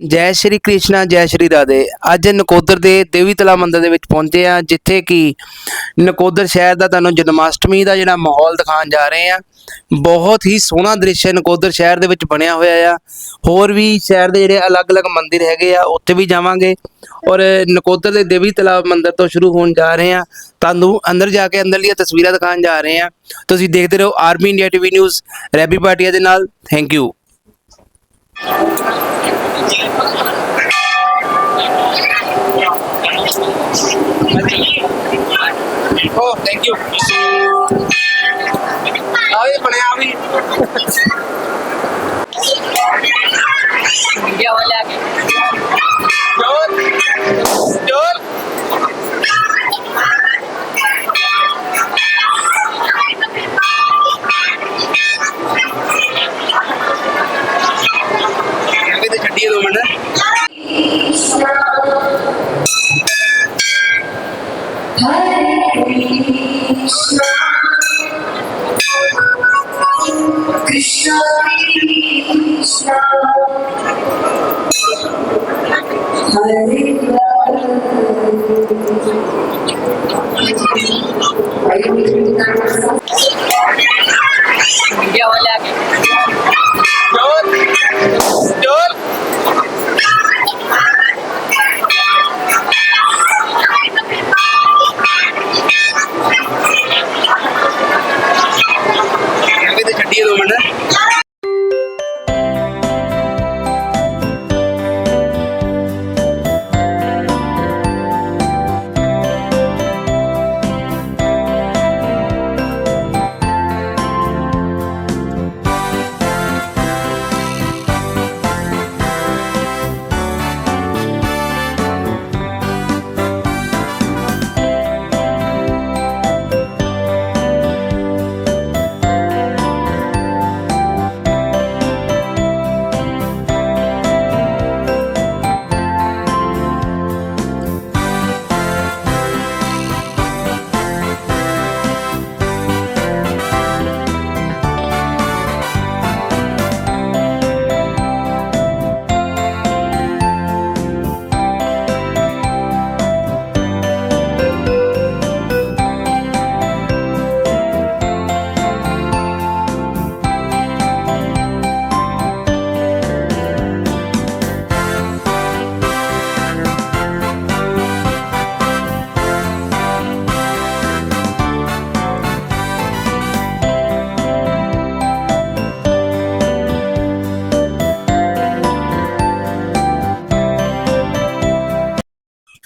ਜੈ ਸ਼੍ਰੀ ਕ੍ਰਿਸ਼ਨਾ, ਜੈ ਸ਼੍ਰੀ ਰਾਧੇ। ਅੱਜ ਨਕੋਦਰ ਦੇ ਦੇਵੀ ਤਲਾ ਮੰਦਿਰ ਦੇ ਵਿੱਚ ਪਹੁੰਚੇ ਆ ਜਿੱਥੇ ਕਿ ਨਕੋਦਰ ਸ਼ਹਿਰ ਦਾ ਤੁਹਾਨੂੰ ਜਨਮਾਸ਼ਟਮੀ ਦਾ ਜਿਹੜਾ ਮਾਹੌਲ ਦਿਖਾਉਣ ਜਾ ਰਹੇ ਆ ਬਹੁਤ ਹੀ ਸੋਹਣਾ ਦ੍ਰਿਸ਼ ਨਕੋਦਰ ਸ਼ਹਿਰ ਦੇ ਵਿੱਚ ਬਣਿਆ ਹੋਇਆ ਆ। ਹੋਰ ਵੀ ਸ਼ਹਿਰ ਦੇ ਜਿਹੜੇ ਅਲੱਗ-ਅਲੱਗ ਮੰਦਿਰ ਹੈਗੇ ਆ, ਉੱਥੇ ਵੀ ਜਾਵਾਂਗੇ। ਔਰ ਨਕੋਦਰ ਦੇ ਦੇਵੀ ਤਲਾ ਮੰਦਿਰ ਤੋਂ ਸ਼ੁਰੂ ਹੋਣ ਜਾ ਰਹੇ ਆ ਤੁਹਾਨੂੰ ਅੰਦਰ ਜਾ ਕੇ ਅੰਦਰਲੀਆਂ ਤਸਵੀਰਾਂ ਦਿਖਾਉਣ ਜਾ ਰਹੇ ਆ ਤੁਸੀਂ ਦੇਖਦੇ ਰਹੋ ਆਰਮੀ ਇੰਡੀਆ ਟੀਵੀ ਨਿਊਜ਼, ਰੈਬੀ ਪਾਟਿਆ ਦੇ ਨਾਲ। Thank you. O thank you ਆਏ ਬਣਿਆ Hare ਅੱਗੇ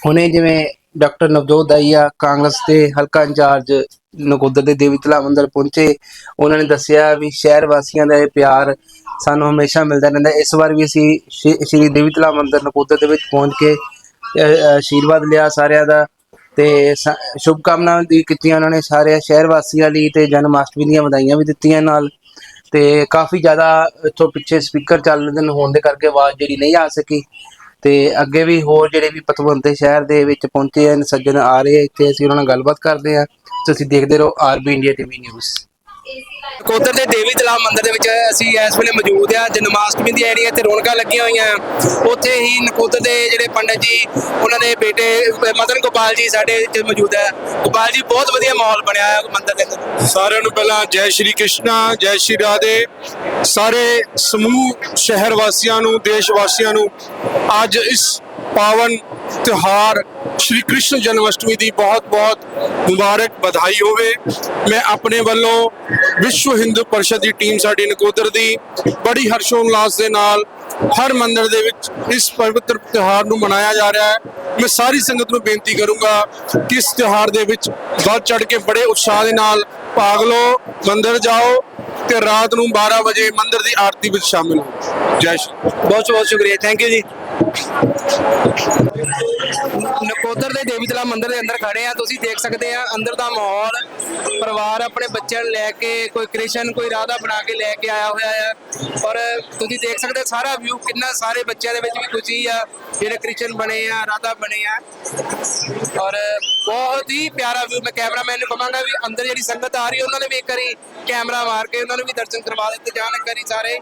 ਹੁਣੇ ਜਿਵੇਂ ਡਾਕਟਰ ਨਵਜੋਤ ਦਾਈਆ ਕਾਂਗਰਸ ਦੇ ਹਲਕਾ ਇੰਚਾਰਜ ਨਕੋਦਰ ਦੇ ਦੇਵੀ ਤਲਾ ਮੰਦਰ ਪਹੁੰਚੇ, ਉਹਨਾਂ ਨੇ ਦੱਸਿਆ ਵੀ ਸ਼ਹਿਰ ਵਾਸੀਆਂ ਦਾ ਇਹ ਪਿਆਰ ਸਾਨੂੰ ਹਮੇਸ਼ਾ ਮਿਲਦਾ ਰਹਿੰਦਾ ਇਸ ਵਾਰ ਵੀ ਅਸੀਂ ਸ਼੍ਰੀ ਸ਼੍ਰੀ ਦੇਵੀ ਤਲਾ ਮੰਦਰ ਨਕੋਦਰ ਦੇ ਵਿੱਚ ਪਹੁੰਚ ਕੇ ਆਸ਼ੀਰਵਾਦ ਲਿਆ ਸਾਰਿਆਂ ਦਾ ਤੇ ਸ਼ੁਭ ਕਾਮਨਾਵਾਂ ਵੀ ਕੀਤੀਆਂ ਉਹਨਾਂ ਨੇ ਸਾਰੇ ਸ਼ਹਿਰ ਵਾਸੀਆਂ ਲਈ ਤੇ ਜਨਮ ਅਸ਼ਟਮੀ ਦੀਆਂ ਵਧਾਈਆਂ ਵੀ ਦਿੱਤੀਆਂ ਨਾਲ ਤੇ ਕਾਫੀ ਜ਼ਿਆਦਾ ਇੱਥੋਂ ਪਿੱਛੇ ਸਪੀਕਰ ਚੱਲਦੇ ਨੇ ਹੋਣ ਦੇ ਕਰਕੇ ਆਵਾਜ਼ ਜਿਹੜੀ ਨਹੀਂ ਆ ਸਕੀ। ਤੇ ਅੱਗੇ ਵੀ ਹੋਰ ਜਿਹੜੇ ਵੀ ਪਤਵੰਤੇ ਸ਼ਹਿਰ ਦੇ ਵਿੱਚ ਪਹੁੰਚੇ ਹਨ, ਸੱਜਣ ਆ ਰਹੇ ਆ, ਇੱਥੇ ਅਸੀਂ ਉਹਨਾਂ ਨਾਲ ਗੱਲਬਾਤ ਕਰਦੇ ਆ ਤੁਸੀਂ ਦੇਖਦੇ ਰਹੋ RB India TV news Kodar ਦੇ ਦੇਵੀ ਤਲਾਬ ਮੰਦਿਰ ਦੇ ਵਿੱਚ ਅਸੀਂ ਇਸ ਵੇਲੇ ਮੌਜੂਦ ਆ ਜਨਮਾਸ਼ਟਮੀ ਦੀ ਜਿਹੜੀ ਇੱਥੇ ਰੌਣਕਾਂ ਲੱਗੀਆਂ ਹੋਈਆਂ ਉੱਥੇ ਹੀ ਨਕੋਦਰ ਦੇ ਜਿਹੜੇ ਪੰਡਤ ਜੀ, ਉਹਨਾਂ ਦੇ ਬੇਟੇ ਮਦਨ ਗੋਪਾਲ ਜੀ ਸਾਡੇ ਇੱਥੇ ਮੌਜੂਦ ਹੈ। ਗੋਪਾਲ ਜੀ, ਬਹੁਤ ਵਧੀਆ ਮਾਹੌਲ ਬਣਿਆ ਹੈ ਮੰਦਿਰ ਦੇ ਅੰਦਰ। ਸਾਰਿਆਂ ਨੂੰ ਪਹਿਲਾਂ ਜੈ ਸ਼੍ਰੀ ਕ੍ਰਿਸ਼ਨਾ, ਜੈ ਸ਼੍ਰੀ ਰਾਧੇ। ਸਾਰੇ ਸਮੂਹ, ਸ਼ਹਿਰ ਵਾਸੀਆਂ ਨੂੰ, ਦੇਸ਼ ਵਾਸੀਆਂ ਨੂੰ ਅੱਜ ਇਸ ਪਾਵਨ ਤਿਹਾਰ ਸ਼੍ਰੀ ਕ੍ਰਿਸ਼ਨ ਜਨਮ ਅਸ਼ਟਮੀ ਦੀ ਬਹੁਤ-ਬਹੁਤ ਮੁਬਾਰਕ, ਵਧਾਈ ਹੋਵੇ। ਮੈਂ ਆਪਣੇ ਵੱਲੋਂ ਵਿਸ਼ਵ ਹਿੰਦੂ ਪਰਿਸ਼ਦ ਦੀ ਟੀਮ ਸਾਡੀ ਨਕੋਦਰ ਦੀ ਬੜੀ ਹਰਸ਼ੋਉल्लास ਦੇ ਨਾਲ ਹਰ ਮੰਦਰ ਦੇ ਵਿੱਚ ਇਸ ਪਵਿੱਤਰ ਤਿਹਾਰ ਨੂੰ ਮਨਾਇਆ ਜਾ ਰਿਹਾ ਹੈ। ਮੈਂ ਸਾਰੀ ਸੰਗਤ ਨੂੰ ਬੇਨਤੀ ਕਰੂੰਗਾ ਕਿ ਇਸ ਤਿਹਾਰ ਦੇ ਵਿੱਚ ਵੱਧ ਚੜ ਕੇ ਬੜੇ ਉਤਸ਼ਾਹ ਦੇ ਨਾਲ ਭਾਗ ਲਓ, ਮੰਦਰ ਜਾਓ ਤੇ ਰਾਤ ਨੂੰ 12 ਵਜੇ ਮੰਦਰ ਦੀ ਆਰਤੀ ਵਿੱਚ ਸ਼ਾਮਿਲ ਹੋ ਜੈ ਸ਼੍ਰੀ ਬਹੁਤ ਬਹੁਤ ਸ਼ੁਕਰੀਆ। ਥੈਂਕ ਯੂ ਜੀ। ਨਕੋਦਰ ਦੇ ਦੇਵੀ ਤਲਾ ਮੰਦਿਰ ਦੇ ਅੰਦਰ ਖੜੇ ਆ। ਤੁਸੀਂ ਦੇਖ ਸਕਦੇ ਆ, ਅੰਦਰ ਦਾ ਮਾਹੌਲ, ਪਰਿਵਾਰ ਆਪਣੇ ਬੱਚਿਆਂ ਨੂੰ ਲੈ ਕੇ, ਕੋਈ ਕ੍ਰਿਸ਼ਨ, ਕੋਈ ਰਾਧਾ ਬਣਾ ਕੇ ਲੈ ਕੇ ਆਇਆ ਹੋਇਆ ਆ। ਔਰ ਤੁਸੀਂ ਦੇਖ ਸਕਦੇ ਹੋ, ਸਾਰਾ ਵਿਊ ਕਿੰਨਾ ਸਾਰੇ ਬੱਚਿਆਂ ਦੇ ਵਿੱਚ ਵੀ ਖੁਸ਼ੀ ਆ, ਜਿਹੜੇ ਕ੍ਰਿਸ਼ਨ ਬਣੇ ਆ, ਰਾਧਾ ਬਣੇ ਆ। ਔਰ ਬਹੁਤ ਹੀ ਪਿਆਰਾ ਵਿਊ ਮੈਂ ਕੈਮਰਾਮੈਨ ਨੂੰ ਕਹਾਂਗਾ ਵੀ ਅੰਦਰ ਜਿਹੜੀ ਸੰਗਤ ਆ ਰਹੀ ਹੈ ਉਹਨਾਂ ਨੇ ਵੀ ਇੱਕ ਵਾਰੀ ਕੈਮਰਾ ਮਾਰ ਕੇ ਉਹਨਾਂ ਨੂੰ ਵੀ ਦਰਸ਼ਨ ਕਰਵਾ ਦਿੱਤੇ ਜਾਣ ਇੱਕ ਵਾਰੀ ਸਾਰੇ।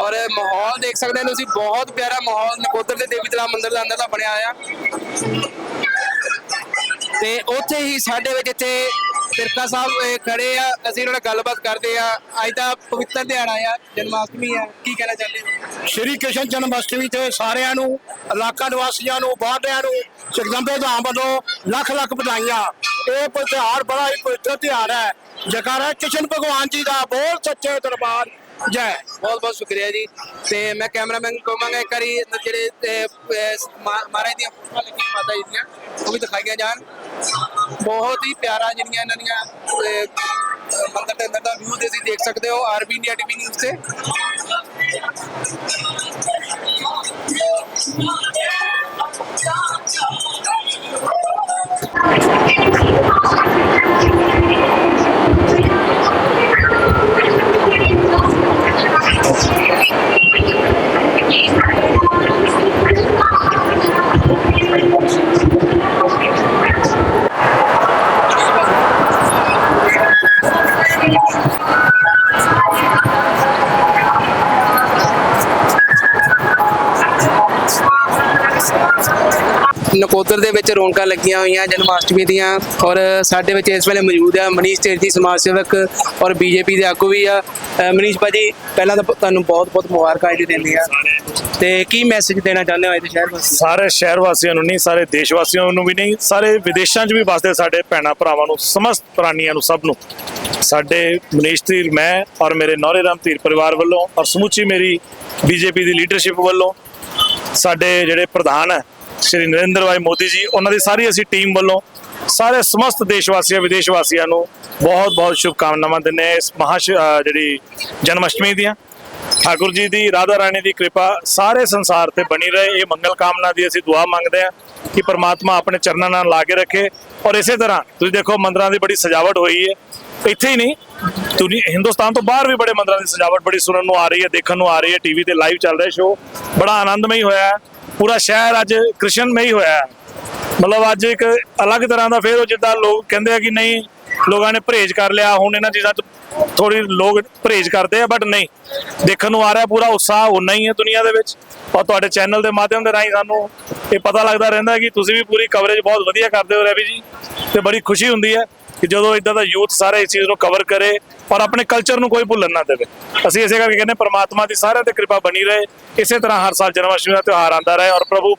ਔਰ ਮਾਹੌਲ ਦੇਖ ਸਕਦੇ ਹੋ ਤੁਸੀਂ, ਬਹੁਤ ਪਿਆਰਾ ਮਾਹੌਲ ਨਕੋਦਰ ਦੇ ਦੇਵੀ ਤਲਾ ਮੰਦਿਰ ਦੇ ਅੰਦਰ ਬਣਿਆ ਆ ਤੇ ਉੱਥੇ ਹੀ ਸਾਡੇ ਵਿੱਚ ਇੱਥੇ ਤਿਰਕਾ ਸਾਹਿਬ ਖੜੇ ਆ, ਅਸੀਂ ਉਹਨਾਂ ਨਾਲ ਗੱਲਬਾਤ ਕਰਦੇ ਆ। ਅੱਜ ਦਾ ਪਵਿੱਤਰ ਦਿਹਾੜਾ ਆ, ਜਨਮਾਸ਼ਟਮੀ ਆ, ਕੀ ਕਹਿਣਾ ਚਾਹੁੰਦੇ ਹੋ? ਸ਼੍ਰੀ ਕ੍ਰਿਸ਼ਨ ਜਨਮ ਅਸ਼ਟਮੀ ਤੇ ਸਾਰਿਆਂ ਨੂੰ, ਇਲਾਕਾ ਨਿਵਾਸੀਆਂ ਨੂੰ ਬਾਹਰਿਆਂ ਨੂੰ ਜਗਦੰਬੇ ਧਾਮ ਵੱਲੋਂ ਲੱਖ ਲੱਖ ਵਧਾਈਆਂ। ਇਹ ਤਿਉਹਾਰ ਬੜਾ ਹੀ ਪਵਿੱਤਰ ਤਿਉਹਾਰ ਹੈ। ਜਕਾਰਾ ਕ੍ਰਿਸ਼ਨ ਭਗਵਾਨ ਜੀ ਦਾ ਬੋਲ ਸੱਚੇ ਦਰਬਾਰ। ਜੈ। ਬਹੁਤ ਬਹੁਤ ਸ਼ੁਕਰੀਆ ਜੀ। ਤੇ ਮੈਂ ਕੈਮਰਾਮੈਨ ਨੂੰ ਕਹਾਂਗਾ ਇੱਕ ਵਾਰੀ ਜਿਹੜੇ ਮਹਾਰਾਜ ਦੀਆਂ ਫੋਟੋਆਂ ਲੱਗੀਆਂ ਮਾਤਾ ਜੀ ਦੀਆਂ ਉਹ ਵੀ ਦਿਖਾਈਆਂ ਜਾਣ। ਬਹੁਤ ਹੀ ਪਿਆਰਾ ਜਿਹੜੀਆਂ ਇਹਨਾਂ ਦੀਆਂ ਮੰਦਰ ਅਹ, ਦੇ ਅੰਦਰ ਦਾ ਵਿਊ ਤੁਸੀਂ ਦੇਖ ਸਕਦੇ ਹੋ ਆਰਬੀ ਇੰਡੀਆ ਟੀਵੀ ਨਿਊਜ਼ ਤੇ। ਨਕੋਦਰ ਦੇ ਵਿੱਚ ਰੌਣਕਾਂ ਲੱਗੀਆਂ ਹੋਈਆਂ ਜਨਮਾਸ਼ਟਮੀ ਦੀਆਂ ਔਰ ਸਾਡੇ ਵਿੱਚ ਇਸ ਵੇਲੇ ਮੌਜੂਦ ਆ ਮਨੀਸ਼ ਤੇਜੀ ਸਮਾਜ ਸੇਵਕ ਔਰ ਬੀਜੇਪੀ ਦੇ ਆਗੂ ਵੀ ਆ। ਅਹ ਮਨੀਸ਼ ਭਾਜੀ, ਪਹਿਲਾਂ ਤਾਂ ਤੁਹਾਨੂੰ ਬਹੁਤ ਬਹੁਤ ਮੁਬਾਰਕਾਂ ਜੀ ਦਿੰਦੇ ਆ। ਤੇ ਕੀ ਮੈਸੇਜ ਦੇਣਾ ਚਾਹੁੰਦੇ ਹੋ ਇਹਦੇ ਸ਼ਹਿਰ ਵਾਸੀ? ਸਾਰੇ ਸ਼ਹਿਰ ਵਾਸੀਆਂ ਨੂੰ ਨਹੀਂ, ਸਾਰੇ ਦੇਸ਼ ਵਾਸੀਆਂ ਨੂੰ ਵੀ ਨਹੀਂ, ਸਾਰੇ ਵਿਦੇਸ਼ਾਂ 'ਚ ਵੀ ਵਸਦੇ ਸਾਡੇ ਭੈਣਾ ਭਰਾਵਾਂ ਨੂੰ, ਸਮਸਤ ਪ੍ਰਾਣੀਆਂ ਨੂੰ ਸਭ ਨੂੰ। ਸਾਡੇ ਮਨੀਸ਼ ਧੀਰ ਮੈਂ ਔਰ ਮੇਰੇ ਨੌਰੇ ਰਾਮ ਧੀਰ ਪਰਿਵਾਰ ਵੱਲੋਂ ਔਰ ਸਮੁੱਚੀ ਮੇਰੀ ਬੀਜੇਪੀ ਦੀ ਲੀਡਰਸ਼ਿਪ ਵੱਲੋਂ ਸਾਡੇ ਜਿਹੜੇ ਪ੍ਰਧਾਨ ਹੈ ਸ਼੍ਰੀ ਨਰਿੰਦਰ ਭਾਈ ਮੋਦੀ ਜੀ, ਉਹਨਾਂ ਦੀ ਸਾਰੀ ਅਸੀਂ ਟੀਮ ਵੱਲੋਂ ਸਾਰੇ ਸਮਸਤ ਦੇਸ਼ ਵਾਸੀਆਂ ਵਿਦੇਸ਼ ਵਾਸੀਆਂ ਨੂੰ ਬਹੁਤ ਬਹੁਤ ਸ਼ੁਭਕਾਮਨਾਵਾਂ ਦਿੰਦੇ ਹਾਂ ਇਸ ਮਹਾ ਜਿਹੜੀ ਜਨਮ ਅਸ਼ਟਮੀ ਦੀਆਂ। ਠਾਕੁਰ ਜੀ ਦੀ, ਰਾਧਾ ਰਾਣੀ ਦੀ ਕਿਰਪਾ ਸਾਰੇ ਸੰਸਾਰ ਤੇ ਬਣੀ ਰਹੇ। ਇਹ ਮੰਗਲ ਕਾਮਨਾ ਦੀ ਅਸੀਂ ਦੁਆ ਮੰਗਦੇ ਹਾਂ ਕਿ ਪ੍ਰਮਾਤਮਾ ਆਪਣੇ ਚਰਨਾਂ ਨਾਲ ਲਾ ਕੇ ਰੱਖੇ। ਔਰ ਇਸੇ ਤਰ੍ਹਾਂ ਤੁਸੀਂ ਦੇਖੋ ਮੰਦਰਾਂ ਦੀ ਬੜੀ ਸਜਾਵਟ ਹੋਈ ਹੈ। ਇੱਥੇ ਹੀ ਨਹੀਂ ਦੁਨੀ ਹਿੰਦੁਸਤਾਨ ਤੋਂ ਬਾਹਰ ਵੀ ਬੜੇ ਮੰਦਰਾਂ ਦੀ ਸਜਾਵਟ ਬੜੀ ਸੁਣਨ ਨੂੰ ਆ ਰਹੀ ਹੈ, ਦੇਖਣ ਨੂੰ ਆ ਰਹੀ ਹੈ। ਟੀਵੀ ਤੇ ਲਾਈਵ ਚੱਲ ਰਿਹਾ ਸ਼ੋਅ ਬੜਾ ਆਨੰਦਮਈ ਹੋਇਆ ਪੂਰਾ ਸ਼ਹਿਰ ਅੱਜ ਕ੍ਰਿਸ਼ਨਮਈ ਹੋਇਆ ਹੈ। ਮਤਲਬ ਅੱਜ ਇੱਕ ਅਲੱਗ ਤਰ੍ਹਾਂ ਦਾ ਫਿਰ ਉਹ ਜਿੱਦਾਂ ਲੋਕ ਕਹਿੰਦੇ ਆ ਕਿ ਨਹੀਂ, ਲੋਕਾਂ ਨੇ ਪਰਹੇਜ਼ ਕਰ ਲਿਆ, ਹੁਣ ਇਹਨਾਂ ਚੀਜ਼ਾਂ 'ਚ ਥੋੜੀ ਲੋਕ ਪਰਹੇਜ਼ ਕਰਦੇ ਆ ਬਟ ਨਹੀਂ। ਦੇਖਣ ਨੂੰ ਆ ਰਿਹਾ ਪੂਰਾ ਉਤਸ਼ਾਹ ਉਨਾ ਹੀ ਹੈ ਦੁਨੀਆ ਦੇ ਵਿੱਚ। ਔਰ ਤੁਹਾਡੇ ਚੈਨਲ ਦੇ ਮਾਧਿਅਮ ਦੇ ਰਾਹੀਂ ਸਾਨੂੰ ਇਹ ਪਤਾ ਲੱਗਦਾ ਰਹਿੰਦਾ ਕਿ ਤੁਸੀਂ ਵੀ ਪੂਰੀ ਕਵਰੇਜ ਬਹੁਤ ਵਧੀਆ ਕਰਦੇ ਹੋ ਰਵੀ ਜੀ, ਤੇ ਬੜੀ ਖੁਸ਼ੀ ਹੁੰਦੀ ਹੈ। ਕਿ ਜਦੋਂ ਇਦਾਂ ਦਾ ਯੂਥ ਸਾਰਾ ਇਸ ਚੀਜ਼ ਨੂੰ ਕਵਰ ਕਰੇ ਔਰ ਆਪਣੇ ਕਲਚਰ ਨੂੰ ਕੋਈ ਭੁੱਲਣ ਨਾ ਦੇਵੇ। ਅਸੀਂ ਇਸੇ ਕਰਕੇ ਕਹਿੰਦੇ ਪ੍ਰਮਾਤਮਾ ਦੀ ਸਾਰਿਆਂ ਤੇ ਕਿਰਪਾ ਬਣੀ ਰਹੇ। ਇਸੇ ਤਰ੍ਹਾਂ ਹਰ ਸਾਲ ਜਨਮ ਅਸ਼ਟਮੀ ਦਾ ਤਿਉਹਾਰ ਆਉਂਦਾ ਰਹੇ ਔਰ ਪ੍ਰਭੂ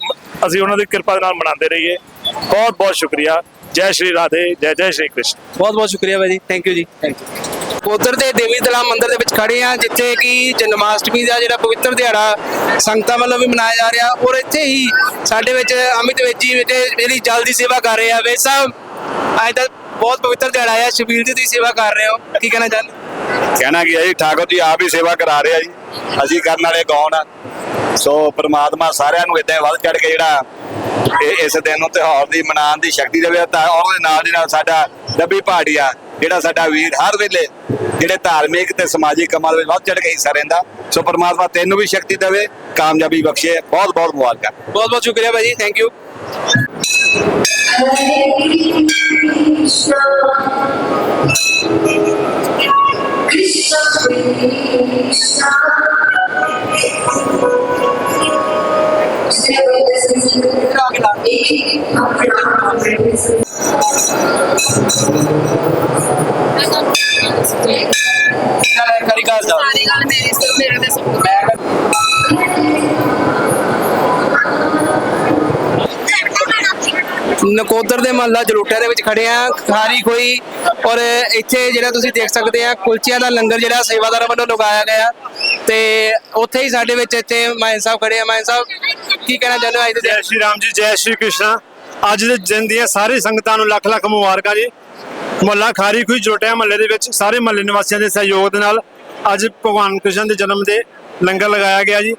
ਅਸੀਂ ਉਹਨਾਂ ਦੀ ਕਿਰਪਾ ਦੇ ਨਾਲ ਮਨਾਉਂਦੇ ਰਹੀਏ। ਬਹੁਤ ਬਹੁਤ ਸ਼ੁਕਰੀਆ। ਜੈ ਸ਼੍ਰੀ ਰਾਧੇ ਜੈ ਜੈ ਸ਼੍ਰੀ ਕ੍ਰਿਸ਼ਨ। ਬਹੁਤ ਬਹੁਤ ਸ਼ੁਕਰੀਆ ਭਾਜੀ thank you ji. Thank you ਉਧਰ ਦੇ ਦੇਵੀ ਤਲਾ ਮੰਦਿਰ ਦੇ ਵਿੱਚ ਖੜੇ ਆ ਜਿੱਥੇ ਕਿ ਜਨਮਾਸ਼ਟਮੀ ਦਾ ਜਿਹੜਾ ਪਵਿੱਤਰ ਦਿਹਾੜਾ ਸੰਗਤਾਂ ਵੱਲੋਂ ਵੀ ਮਨਾਇਆ ਜਾ ਰਿਹਾ ਔਰ ਇੱਥੇ ਹੀ ਸਾਡੇ ਵਿੱਚ ਅਮਿਤ ਵੇਜੀ ਜਿਹੜੇ ਜਿਹੜੀ ਜਲ ਦੀ ਸੇਵਾ ਕਰ ਰਹੇ ਆ ਵੇ ਸਾਹਿਬ ਅੱਜ ਦਾ ਬਹੁਤ ਪਵਿੱਤਰ ਦਿਹਾੜਾ ਆ ਸ਼ਬੀਰ ਜੀ ਦੀ ਸੇਵਾ ਕਰ ਰਹੇ ਹੋ। ਕੀ ਕਹਿਣਾ ਚਾਹੁੰਦੇ? ਕਹਿਣਾ ਕੀ ਹੈ ਜੀ? ਠਾਕੁਰ ਜੀ ਆਪ ਹੀ ਸੇਵਾ ਕਰਾ ਰਹੇ ਆ ਜੀ। ਅਸੀਂ ਕਰਨ ਵਾਲੇ ਕੌਣ ਆ? ਸੋ ਪ੍ਰਮਾਤਮਾ ਸਾਰਿਆਂ ਨੂੰ ਇਦਾਂ ਵੱਧ ਚੜ ਕੇ ਜਿਹੜਾ ਇਸ ਦਿਨ ਨੂੰ ਤਿਉਹਾਰ ਦੀ ਮਨਾਉਣ ਦੀ ਸ਼ਕਤੀ ਦੇਵੇ ਤਾਂ ਉਹਦੇ ਨਾਲ ਦੀ ਨਾਲ ਸਾਡਾ ਡੱਬੀ ਪਹਾੜੀਆ ਜਿਹੜਾ ਸਾਡਾ ਵੀਰ ਹਰ ਵੇਲੇ ਜਿਹੜੇ ਧਾਰਮਿਕ ਤੇ ਸਮਾਜਿਕ ਕੰਮਾਂ ਦੇ ਵਿੱਚ ਵੱਧ ਚੜ ਕੇ ਹਿੱਸਾ ਰਹਿੰਦਾ। ਸੋ ਪ੍ਰਮਾਤਮਾ ਤੈਨੂੰ ਵੀ ਸ਼ਕਤੀ ਦੇਵੇ ਕਾਮਯਾਬੀ ਬਖਸ਼ੇ। ਬਹੁਤ ਬਹੁਤ ਮੁਬਾਰਕਾਂ। ਬਹੁਤ ਬਹੁਤ ਸ਼ੁਕਰੀਆ ਭਾਜੀ ਥੈਂਕ ਯੂ ਕਰੀ ਗੱਲ ਦਾ। ਸਾਰੀ ਗੱਲ ਮੇਰੇ ਸਿਰ ਮੇਰੇ ਤੇ ਸਭ ਨਕੋਦਰ ਦੇ ਮਹੱਲਾ ਜਲੋਟਿਆਂ ਦੇ ਵਿੱਚ ਖੜੇ ਆ। ਖਾਰੀ ਕੋਈ ਔਰ ਇੱਥੇ ਜਿਹੜਾ ਤੁਸੀਂ ਦੇਖ ਸਕਦੇ ਆ ਕੁਲਚਿਆਂ ਦਾ ਲੰਗਰ ਜਿਹੜਾ ਸੇਵਾਦਾਰਾਂ ਵੱਲੋਂ ਲਗਾਇਆ ਗਿਆ। ਤੇ ਉੱਥੇ ਹੀ ਸਾਡੇ ਵਿੱਚ ਇੱਥੇ ਮਾਇਨ ਸਾਹਿਬ ਖੜੇ ਆ। ਮਾਇਨ ਸਾਹਿਬ ਕੀ ਕਹਿਣਾ ਚਾਹੁੰਦੇ ਹੋ ਅੱਜ ਦੇ ਜੈ ਸ਼੍ਰੀ ਰਾਮ ਜੀ ਜੈ ਸ਼੍ਰੀ ਕ੍ਰਿਸ਼ਨ। ਅੱਜ ਦੇ ਦਿਨ ਦੀਆਂ ਸਾਰੀ ਸੰਗਤਾਂ ਨੂੰ ਲੱਖ ਲੱਖ ਮੁਬਾਰਕਾਂ ਜੀ। ਮੁਹੱਲਾ ਖਾਰੀ ਖੁਈ ਜੋਟਿਆ ਮਹੱਲੇ ਦੇ ਵਿੱਚ ਸਾਰੇ ਮਹੱਲੇ ਨਿਵਾਸੀਆਂ ਦੇ ਸਹਿਯੋਗ ਦੇ ਨਾਲ ਅੱਜ ਭਗਵਾਨ ਕ੍ਰਿਸ਼ਨ ਦੇ ਜਨਮ ਦੇ ਲੰਗਰ ਲਗਾਇਆ ਗਿਆ ਜੀ।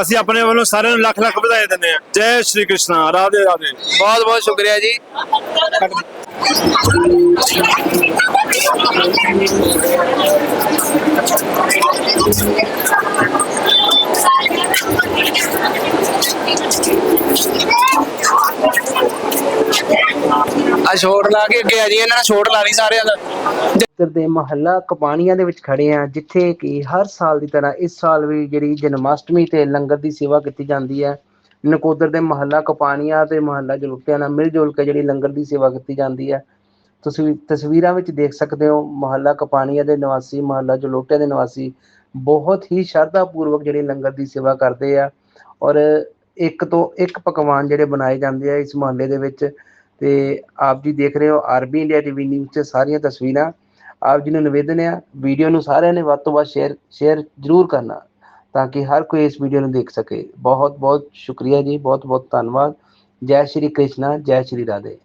ਅਸੀਂ ਆਪਣੇ ਵੱਲੋਂ ਸਾਰਿਆਂ ਨੂੰ ਲੱਖ ਲੱਖ ਵਧਾਈ ਦਿੰਦੇ ਹਾਂ। ਜੈ ਸ਼੍ਰੀ ਕ੍ਰਿਸ਼ਨ। ਰਾਧੇ ਰਾਧੇ। ਬਹੁਤ ਬਹੁਤ ਸ਼ੁਕਰੀਆ ਜੀ। ਆ ਛੋੜ ਲਾ ਕੇ ਅੱਗੇ ਆ ਜੀ। ਇਹਨਾਂ ਨੇ ਛੋੜ ਲਾ ਲਈ ਸਾਰਿਆਂ ਦਾ। ਜੱਦਰ ਦੇ ਮਹੱਲਾ ਕਪਾਣੀਆਂ ਦੇ ਵਿੱਚ ਖੜੇ ਆ, ਜਿੱਥੇ ਕਿ ਹਰ ਸਾਲ ਦੀ ਤਰ੍ਹਾਂ ਇਸ ਸਾਲ ਵੀ ਜਿਹੜੀ ਜਨਮਾਸ਼ਟਮੀ ਤੇ ਲੰਗਰ ਦੀ ਸੇਵਾ ਕੀਤੀ ਜਾਂਦੀ ਹੈ। ਨਕੋਦਰ ਦੇ ਮਹੱਲਾ ਕਪਾਣੀਆਂ ਤੇ ਮਹੱਲਾ ਜਲੂਟਿਆਂ ਨਾਲ ਮਿਲ ਜੁਲ ਕੇ ਜਿਹੜੀ ਲੰਗਰ ਦੀ ਸੇਵਾ ਕੀਤੀ ਜਾਂਦੀ ਹੈ। ਤੁਸੀਂ ਤਸਵੀਰਾਂ ਵਿੱਚ ਦੇਖ ਸਕਦੇ ਹੋ, ਮਹੱਲਾ ਕਪਾਣੀਆਂ ਦੇ ਨਿਵਾਸੀ, ਮਹੱਲਾ ਜਲੋਟਿਆਂ ਦੇ ਨਿਵਾਸੀ ਬਹੁਤ ਹੀ ਸ਼ਰਧਾ ਪੂਰਵਕ ਜਿਹੜੇ ਲੰਗਰ ਦੀ ਸੇਵਾ ਕਰਦੇ ਆ। ਔਰ ਇੱਕ ਤੋਂ ਇੱਕ ਪਕਵਾਨ ਜਿਹੜੇ ਬਣਾਏ ਜਾਂਦੇ ਆ ਇਸ ਮਹੱਲੇ ਦੇ ਵਿੱਚ। ਤੇ ਆਪ ਜੀ ਦੇਖ ਰਹੇ ਹੋ ਆਰਬੀ ਇੰਡੀਆ ਟੀਵੀ ਨਿਊਜ਼ ਤੇ ਸਾਰੀਆਂ ਤਸਵੀਰਾਂ। ਆਪ ਜੀ ਨੂੰ ਨਿਵੇਦਨ ਹੈ, ਵੀਡੀਓ ਨੂੰ ਸਾਰਿਆਂ ਨੇ ਵੱਧ ਤੋਂ ਵੱਧ ਸ਼ੇਅਰ ਸ਼ੇਅਰ ਜ਼ਰੂਰ ਕਰਨਾ ਤਾਂ ਕਿ ਹਰ ਕੋਈ ਇਸ ਵੀਡੀਓ ਨੂੰ ਦੇਖ ਸਕੇ। ਬਹੁਤ ਬਹੁਤ ਸ਼ੁਕਰੀਆ ਜੀ ਬਹੁਤ ਬਹੁਤ ਧੰਨਵਾਦ। ਜੈ ਸ਼੍ਰੀ ਕ੍ਰਿਸ਼ਨਾ, ਜੈ ਸ਼੍ਰੀ ਰਾਧੇ।